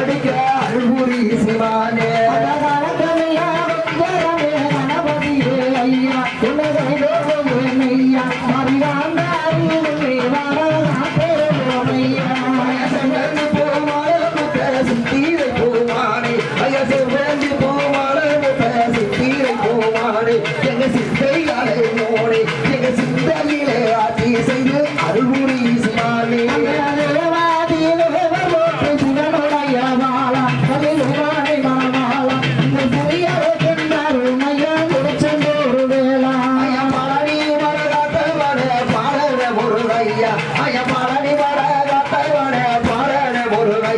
Barbie girl.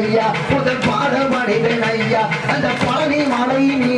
ஐயா முதல் பாட மனிதன் ஐயா. அந்த பழனி மலை நீ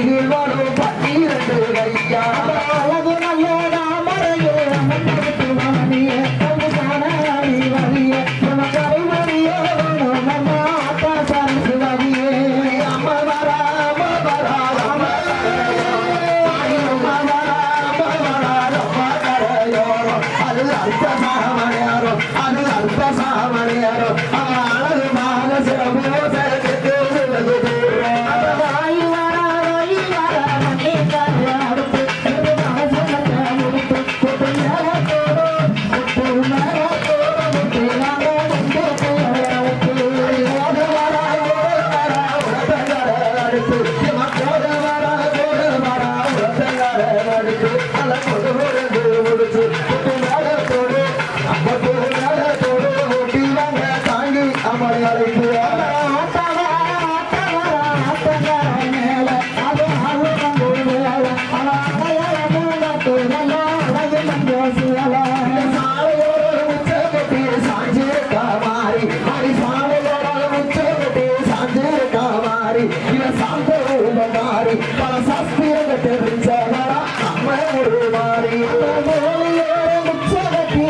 மாறி பல சாஸ்திரங்கள் தெரிஞ்சவரா நம்ம ஒரு மாறி முச்சகட்டி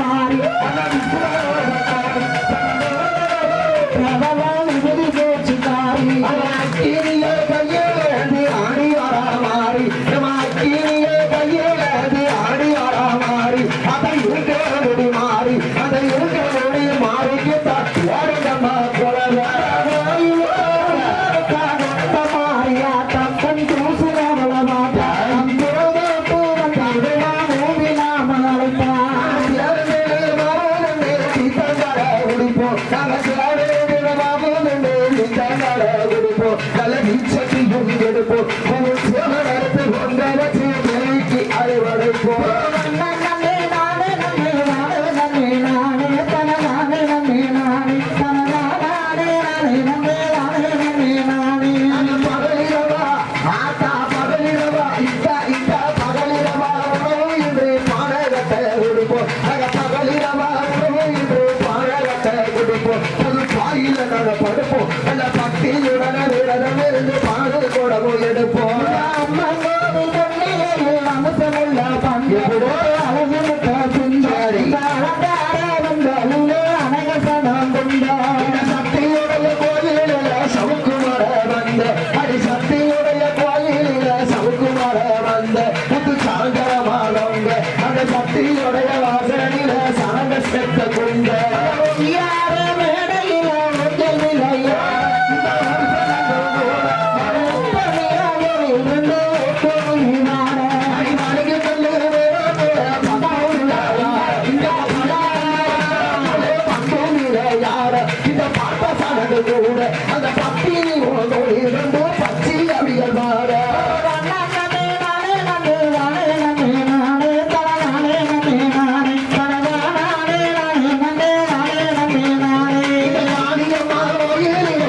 மாறி కలిగించటి பாடு கூட அந்த பப்பி நீ உனதோ பச்சை அடிகள் பாட Yeah.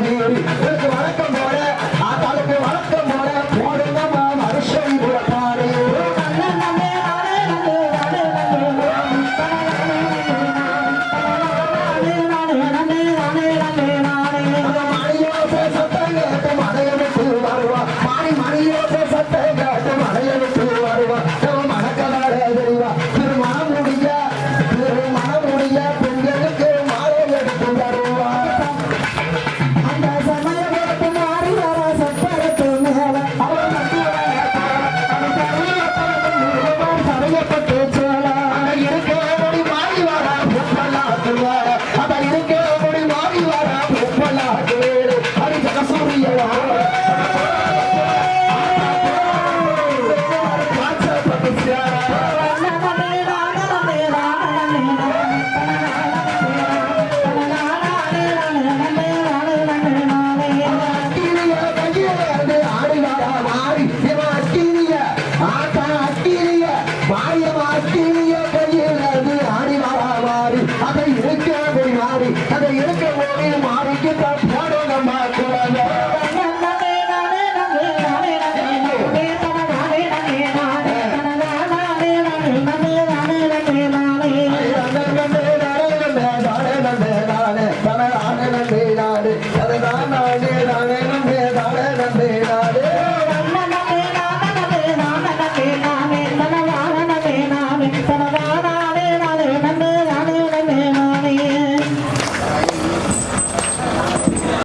Thank you.